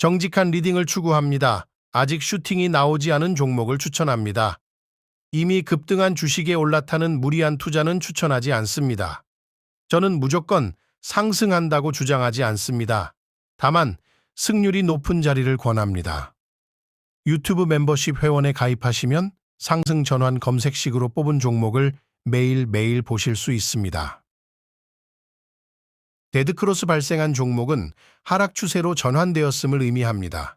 정직한 리딩을 추구합니다. 아직 슈팅이 나오지 않은 종목을 추천합니다. 이미 급등한 주식에 올라타는 무리한 투자는 추천하지 않습니다. 저는 무조건 상승한다고 주장하지 않습니다. 다만 승률이 높은 자리를 권합니다. 유튜브 멤버십 회원에 가입하시면 상승 전환 검색식으로 뽑은 종목을 매일매일 보실 수 있습니다. 데드크로스 발생한 종목은 하락 추세로 전환되었음을 의미합니다.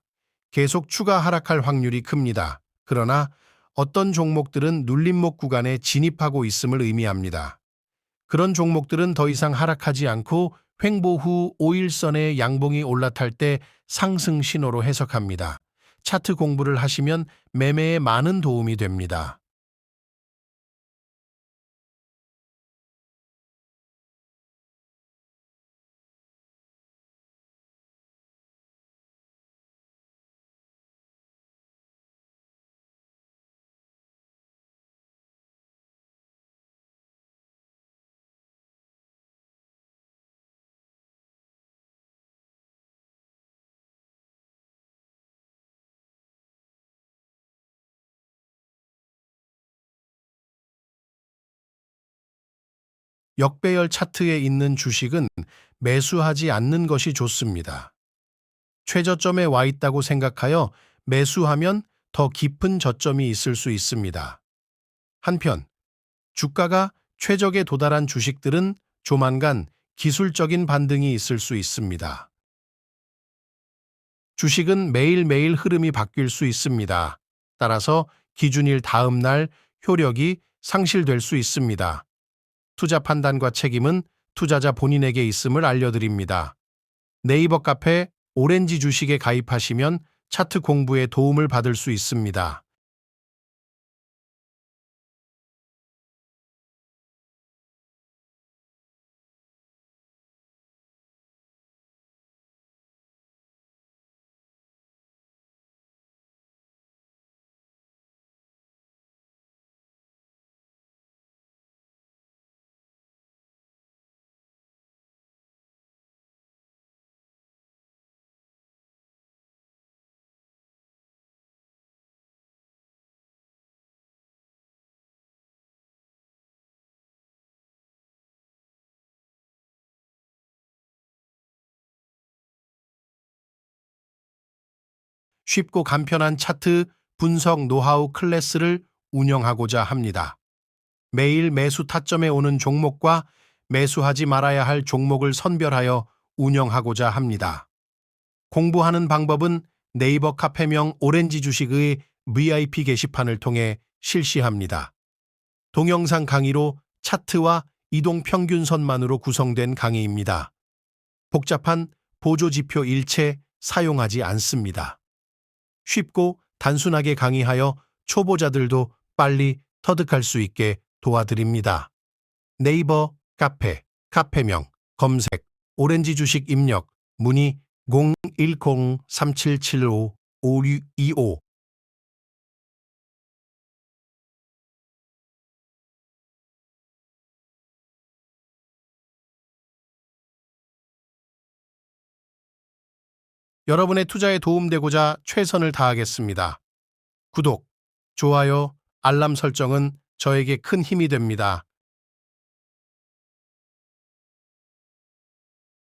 계속 추가 하락할 확률이 큽니다. 그러나 어떤 종목들은 눌림목 구간에 진입하고 있음을 의미합니다. 그런 종목들은 더 이상 하락하지 않고 횡보 후 5일선의 양봉이 올라탈 때 상승 신호로 해석합니다. 차트 공부를 하시면 매매에 많은 도움이 됩니다. 역배열 차트에 있는 주식은 매수하지 않는 것이 좋습니다. 최저점에 와 있다고 생각하여 매수하면 더 깊은 저점이 있을 수 있습니다. 한편, 주가가 최적에 도달한 주식들은 조만간 기술적인 반등이 있을 수 있습니다. 주식은 매일매일 흐름이 바뀔 수 있습니다. 따라서 기준일 다음 날 효력이 상실될 수 있습니다. 투자 판단과 책임은 투자자 본인에게 있음을 알려드립니다. 네이버 카페 오렌지 주식에 가입하시면 차트 공부에 도움을 받을 수 있습니다. 쉽고 간편한 차트 분석 노하우 클래스를 운영하고자 합니다. 매일 매수 타점에 오는 종목과 매수하지 말아야 할 종목을 선별하여 운영하고자 합니다. 공부하는 방법은 네이버 카페명 오렌지 주식의 VIP 게시판을 통해 실시합니다. 동영상 강의로 차트와 이동 평균선만으로 구성된 강의입니다. 복잡한 보조지표 일체 사용하지 않습니다. 쉽고 단순하게 강의하여 초보자들도 빨리 터득할 수 있게 도와드립니다. 네이버 카페, 카페명, 검색, 오렌지 주식 입력, 문의 010-3775-5625 여러분의 투자에 도움되고자 최선을 다하겠습니다. 구독, 좋아요, 알람 설정은 저에게 큰 힘이 됩니다.